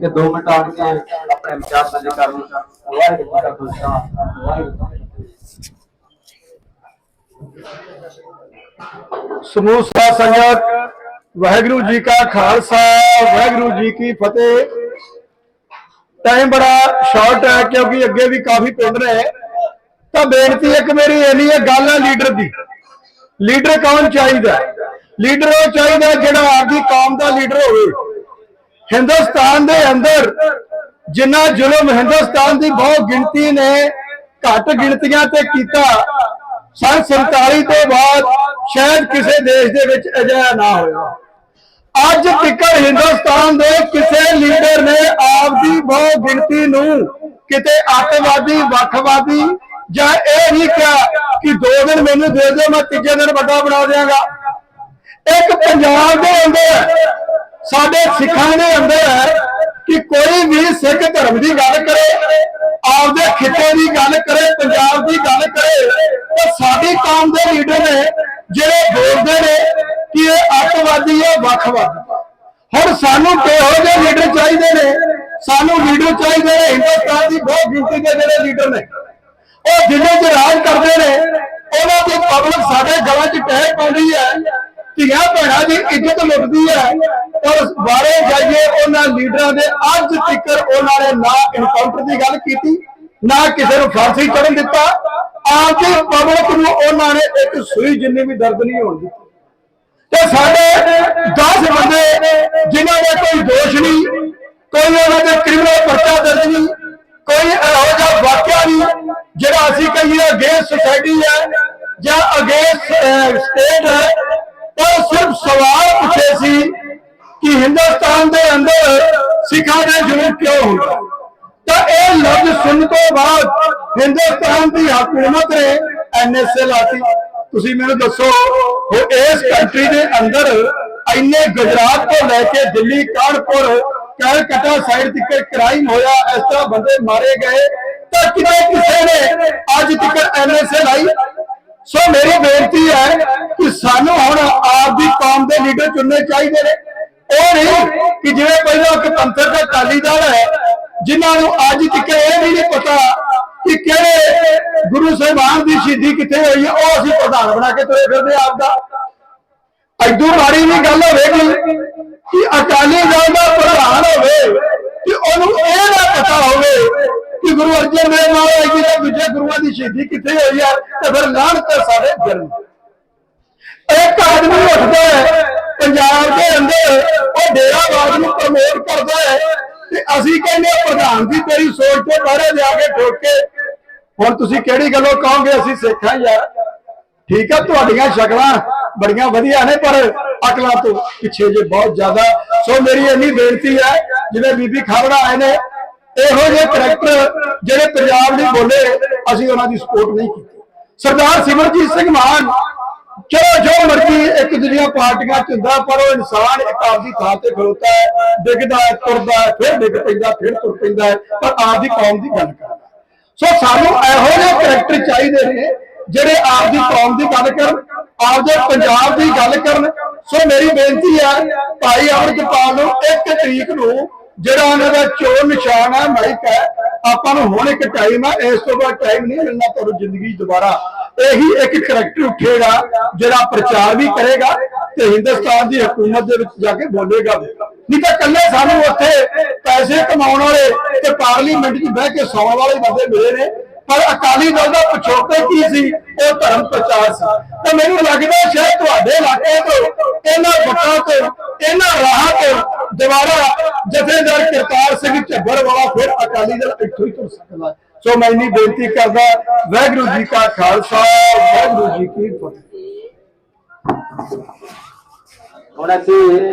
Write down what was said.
ਕਿ 2 ਮਿੰਟ ਆਣ ਕੇ ਆਪਣੇ ਵਿਚਾਰ ਸਾਂਝੇ ਕਰਨ ਵਾਹਿਗੁਰੂ ਜੀ ਕਾ ਖਾਲਸਾ, ਵਾਹਿਗੁਰੂ ਕੀ ਫਤਿਹ। ਸਮੂਹ ਸਾਧ ਸੰਗਤ, ਵਾਹਿਗੁਰੂ ਜੀ ਕਾ ਖਾਲਸਾ, ਵਾਹਿਗੁਰੂ ਜੀ ਕੀ ਫਤਿਹ। ਟਾਈਮ ਬੜਾ ਸ਼ਾਰਟ ਹੈ, ਕਿਉਂਕਿ ਅੱਗੇ ਵੀ ਕਾਫੀ ਪਿੰਡ ਨੇ। ਤਾਂ ਬੇਨਤੀ ਇੱਕ ਮੇਰੀ ਇੰਨੀ ਹੈ ਗੱਲ ਹੈ ਲੀਡਰ ਦੀ। ਲੀਡਰ ਕੌਣ ਚਾਹੀਦਾ? ਲੀਡਰ ਉਹ ਚਾਹੀਦਾ ਹੈ ਜਿਹੜਾ ਆਪਦੀ ਕੌਮ ਦਾ ਲੀਡਰ ਹੋਵੇ। ਹਿੰਦੁਸਤਾਨ ਦੇ ਅੰਦਰ ਜਿੰਨਾ ਜ਼ੁਲਮ ਹਿੰਦੁਸਤਾਨ ਦੀ ਬਹੁਤ ਗਿਣਤੀ ਨੇ, ਘੱਟ ਗਿਣਤੀਆਂ ਤੇ ਕੀਤਾ। ਸੰਨ 47 ਤੋਂ ਬਾਅਦ ਸ਼ਾਇਦ ਕਿਸੇ ਦੇਸ਼ ਦੇ ਵਿੱਚ ਅਜਿਹਾ ਨਾ ਹੋਇਆ। ਅੱਜ ਤੱਕ ਹਿੰਦੁਸਤਾਨ ਦੇ ਕਿਸੇ ਲੀਡਰ ਨੇ ਆਪਦੀ ਬਹੁ ਗਿਣਤੀ ਨੂੰ ਕਿਤੇ ਅੱਤਵਾਦੀ, ਵੱਖਵਾਦੀ ਜਾਂ ਇਹ ਨਹੀਂ ਕਿਹਾ ਕਿ ਦੋ ਦਿਨ ਮੈਨੂੰ ਦੇ ਦਿਓ, ਮੈਂ ਤੀਜੇ ਦਿਨ ਵੱਡਾ ਬਣਾ ਦਿਆਂਗਾ। ਇੱਕ ਪੰਜਾਬ ਦੇ ਅੰਦਰ ਸਾਡੇ ਸਿੱਖਾਂ ਦੇ ਅੰਦਰ ਹੈ ਕਿ ਕੋਈ ਵੀ ਸਿੱਖ ਧਰਮ ਦੀ ਗੱਲ ਕਰੇ, ਆਪਦੇ ਖਿੱਤੇ ਦੀ ਗੱਲ ਕਰੇ, ਪੰਜਾਬ ਦੀ ਗੱਲ ਕਰੇ, ਤਾਂ ਸਾਡੀ ਕੌਮ ਦੇ ਲੀਡਰ ਨੇ ਜਿਹੜੇ ਬੋਲਦੇ ਨੇ ਕਿ ਇਹ ਅੱਤਵਾਦੀ ਹੈ, ਵੱਖਵਾਦੀ। ਹੁਣ ਸਾਨੂੰ ਕਿਹੋ ਜਿਹੇ ਲੀਡਰ ਚਾਹੀਦੇ ਨੇ? ਸਾਨੂੰ ਲੀਡਰ ਚਾਹੀਦੇ ਨੇ ਹਿੰਦੁਸਤਾਨ ਦੀ ਬਹੁਤ ਗਿਣਤੀ ਦੇ ਜਿਹੜੇ ਲੀਡਰ ਨੇ। ਉਹ ਜ਼ਿਲ੍ਹੇ 'ਚ ਰਾਜ ਕਰਦੇ ਨੇ, ਉਹਨਾਂ ਦੀ ਪਬਲਿਕ ਸਾਡੇ ਗਲਾਂ 'ਚ ਟਹਿ ਪਾਉਂਦੀ ਹੈ ਧੀਆਂ ਭੈਣਾਂ ਦੀ ਇੱਜ਼ਤ ਲੁੱਟਦੀ ਹੈ। ਔਰ ਬਾਰੇ ਜਾਈਏ, ਉਹਨਾਂ ਲੀਡਰਾਂ ਦੇ ਅੱਜ ਤੱਕ ਉਹਨਾਂ ਨੇ ਨਾ ਇਨਕਾਊਂਟਰ ਦੀ ਗੱਲ ਕੀਤੀ, ਨਾ ਕਿਸੇ ਨੂੰ ਫਾਂਸੀ ਚੜਨ ਦਿੱਤਾ। ਆਪਦੀ ਪਬਲਿਕ ਨੂੰ ਉਹਨਾਂ ਨੇ ਇੱਕ ਸੂਈ ਜਿੰਨੀ ਵੀ ਦਰਦ ਨਹੀਂ ਹੋਣ ਦਿੱਤੀ। ਤੇ ਸਾਡੇ 10 ਬੰਦੇ ਜਿਨ੍ਹਾਂ ਦੇ ਕੋਈ ਦੋਸ਼ ਨਹੀਂ, ਕੋਈ ਉਹਨਾਂ ਦੇ ਕ੍ਰਿਮੀਨਲ ਪਰਚਾ ਦਰਜ ਨਹੀਂ, ਕੋਈ ਇਹੋ ਜਿਹਾ ਵਾਕਿਆ ਨਹੀਂ, ਜਿਹੜਾ ਅਸੀਂ ਕਹੀਏ ਅਗੇਂਸਟ ਸੋਸਾਇਟੀ ਹੈ ਜਾਂ ਅਗੇਂਸਟ ਸਟੇਟ ਹੈ, ਉਹ ਸਿਰਫ ਸਵਾਲ ਪੁੱਛੇ ਸੀ ਕਿ ਹਿੰਦੁਸਤਾਨ ਦੇ ਅੰਦਰ ਸਿੱਖਾਂ ਦੇ ਜ਼ੁਲਮ ਕਿਉਂ ਹੁੰਦਾ? ਤਾਂ ਇਹ ਲਫ਼ਜ਼ ਸੁਣਨ ਤੋਂ ਬਾਅਦ ਹਿੰਦੁਸਤਾਨ ਦੀ ਹਕੂਮਤ ਨੇ ਐਨਐਸਏ ਲਾਤੀ। ਤੁਸੀਂ ਮੈਨੂੰ ਦੱਸੋ ਉਹ ਇਸ ਕੰਟਰੀ ਦੇ ਅੰਦਰ ਇੰਨੇ ਗੁਜਰਾਤ ਤੋਂ ਲੈ ਕੇ ਦਿੱਲੀ, ਕਾਨਪੁਰ ਕਲਕੱਤਾ ਸਾਈਡ ਤੱਕ ਕ੍ਰਾਈਮ ਹੋਇਆ, ਇਸ ਤਰ੍ਹਾਂ ਬੰਦੇ ਮਾਰੇ ਗਏ। ਤਾਂ ਕਿਤੇ ਕਿਸੇ ਨੇ ਅੱਜ ਤੱਕ ਐਨਐਸਏ ਲਾਈ? ਸੋ ਮੇਰੀ ਬੇਨਤੀ ਹੈ ਕਿ ਸਾਨੂੰ ਹੁਣ ਆਪ ਦੀ ਕੌਮ ਦੇ ਲੀਡਰ ਚੁਣਨੇ ਚਾਹੀਦੇ ਨੇ। ਉਹ ਨਹੀਂ ਕਿ ਜਿਵੇਂ ਪਹਿਲਾਂ ਇੱਕ ਦਾ ਅਕਾਲੀ ਦਲ ਹੈ, ਜਿਨ੍ਹਾਂ ਨੂੰ ਅੱਜ ਤੱਕ ਇਹ ਵੀ ਨਹੀਂ ਪਤਾ ਕਿ ਕਿਹੜੇ ਗੁਰੂ ਸਾਹਿਬਾਨ ਦੀ ਸ਼ਹੀਦੀ ਕਿੱਥੇ ਹੋਈ ਹੈ, ਉਹ ਅਸੀਂ ਪ੍ਰਧਾਨ ਬਣਾ ਕੇ ਤੁਰੇ ਫਿਰਦੇ ਆਪ ਦਾ ਐਦੂ ਮਾੜੀ ਵੀ ਗੱਲ ਹੋਵੇਗੀ ਕਿ ਅਕਾਲੀ ਦਲ ਦਾ ਪ੍ਰਧਾਨ ਹੋਵੇ, ਕਿ ਉਹਨੂੰ ਇਹ ਨਾ ਪਤਾ ਹੋਵੇ ਕਿ ਗੁਰੂ ਅਰਜਨ ਦੇਵ ਮਹਾਰਾਜ ਜੀ ਦੇ ਦੂਜੇ ਗੁਰੂਆਂ ਦੀ ਸ਼ਹੀਦੀ ਕਿੱਥੇ ਹੋਈ ਹੈ, ਤੇ ਫਿਰ ਲਾਹਨਤ ਹੈ ਸਾਡੇ ਜਨਮ ਇੱਕ ਆਦਮੀ ਉੱਠਦਾ ਹੈ ਪੰਜਾਬ ਦੇ ਅੰਦਰ ਉਹ ਡੇਰਾਵਾਦ ਨੂੰ ਪ੍ਰਮੋਟ ਕਰਦਾ ਹੈ ਤੇ ਅਸੀਂ ਕਹਿੰਦੇ ਪ੍ਰਧਾਨ ਜੀ, ਤੇਰੀ ਸੋਚ ਤੋਂ ਬਾਹਰ ਜਾ ਕੇ ਠੋਕ ਹੁਣ ਤੁਸੀਂ ਕਿਹੜੀ ਗੱਲੋਂ ਕਹੋਗੇ, ਅਸੀਂ ਸਿੱਖ ਯਾਰ। ਠੀਕ ਆ, ਤੁਹਾਡੀਆਂ ਸ਼ਕਲਾਂ ਬੜੀਆਂ ਵਧੀਆ ਨੇ, ਪਰ ਅਕਲਾਂ ਤੋਂ ਪਿੱਛੇ ਜੇ ਬਹੁਤ ਜ਼ਿਆਦਾ। ਸੋ ਮੇਰੀ ਇੰਨੀ ਬੇਨਤੀ ਹੈ, ਜਿਵੇਂ ਬੀਬੀ ਖਾਬੜਾ ਆਏ ਨੇ, ਇਹੋ ਜਿਹੇ ਕਰੈਕਟਰ ਜਿਹੜੇ ਪੰਜਾਬ ਲਈ ਬੋਲੇ, ਅਸੀਂ ਉਹਨਾਂ ਦੀ ਸਪੋਰਟ ਨਹੀਂ ਕੀਤੀ। ਸਰਦਾਰ ਸਿਮਰਜੀਤ ਸਿੰਘ ਮਾਨ ਚਲੋ, ਜੋ ਮਰਜ਼ੀ ਇੱਕ ਦੂਜੀਆਂ ਪਾਰਟੀਆਂ ਚ ਹੁੰਦਾ, ਪਰ ਉਹ ਇਨਸਾਨ ਇੱਕ ਆਪਦੀ ਥਾਂ ਤੇ ਖੜੋਤਾ ਹੈ, ਡਿੱਗਦਾ ਹੈ, ਤੁਰਦਾ ਹੈ, ਫਿਰ ਡਿੱਗ ਪੈਂਦਾ, ਫਿਰ ਤੁਰ ਪੈਂਦਾ ਹੈ, ਪਰ ਆਪਦੀ ਕੌਮ ਦੀ ਗੱਲ ਕਰਦਾ ਸੋ ਸਾਨੂੰ ਇਹੋ ਜਿਹੇ ਕਰੈਕਟਰ ਚਾਹੀਦੇ ਨੇ, ਜਿਹੜੇ ਆਪਦੀ ਕੌਮ ਦੀ ਗੱਲ ਕਰਨ, ਆਪਦੇ ਪੰਜਾਬ ਦੀ ਗੱਲ ਕਰਨ। ਸੋ ਮੇਰੀ ਬੇਨਤੀ ਹੈ, ਭਾਈ ਅਮਰਜਪਾਲ ਨੂੰ ਇੱਕ ਤਰੀਕ ਨੂੰ ਜਿਹੜਾ ਉਹਨਾਂ ਦਾ ਚੋਣ ਨਿਸ਼ਾਨ ਹੈ, ਮਾਈਕ ਹੈ ਆਪਾਂ ਨੂੰ ਹੁਣ ਇੱਕ ਟਾਈਮ ਹੈ ਇਸ ਤੋਂ ਬਾਅਦ ਟਾਈਮ ਨਹੀਂ ਮਿਲਣਾ ਤੁਹਾਨੂੰ ਜ਼ਿੰਦਗੀ ਦੁਬਾਰਾ। ਇਹੀ ਇੱਕ ਕਰੈਕਟਰ ਉੱਠੇਗਾ, ਜਿਹੜਾ ਪ੍ਰਚਾਰ ਵੀ ਕਰੇਗਾ ਤੇ ਹਿੰਦੁਸਤਾਨ ਦੀ ਹਕੂਮਤ ਦੇ ਵਿੱਚ ਜਾ ਕੇ ਬੋਲੇਗਾ ਨਹੀਂ ਤਾਂ ਕੱਲੇ ਸਾਨੂੰ ਉੱਥੇ ਪੈਸੇ ਕਮਾਉਣ ਵਾਲੇ ਤੇ ਪਾਰਲੀਮੈਂਟ 'ਚ ਬਹਿ ਕੇ ਸੌਣ ਵਾਲੇ ਬੰਦੇ ਮਿਲੇ ਨੇ, ਪਰ ਅਕਾਲੀ ਦਲ ਦਾ ਪਿਛੋਕੜ ਕੀ ਸੀ? ਉਹ ਧਰਮ ਪ੍ਰਚਾਰ ਸੀ। ਤਾਂ ਮੈਨੂੰ ਲੱਗਦਾ ਸ਼ਾਇਦ ਤੁਹਾਡੇ ਇਲਾਕੇ ਤੋਂ, ਇਹਨਾਂ ਵਟਾਂ ਤੋਂ, ਇਹਨਾਂ ਰਾਹਾਂ ਤੋਂ ਦੁਬਾਰਾ ਜਥੇਦਾਰ ਕਰਤਾਰ ਸਿੰਘ ਝੱਬਰ ਵਾਲਾ ਫਿਰ ਅਕਾਲੀ ਦਲ ਇੱਥੋਂ ਹੀ ਤੁਰ ਸਕਦਾ ਸੋ ਮੈਂ ਇੰਨੀ ਬੇਨਤੀ ਕਰਦਾ ਵਾਹਿਗੁਰੂ ਜੀ ਕਾ ਖਾਲਸਾ, ਵਾਹਿਗੁਰੂ ਜੀ ਕੀ ਫਤਿਹ। ਹੁਣ ਅਸੀਂ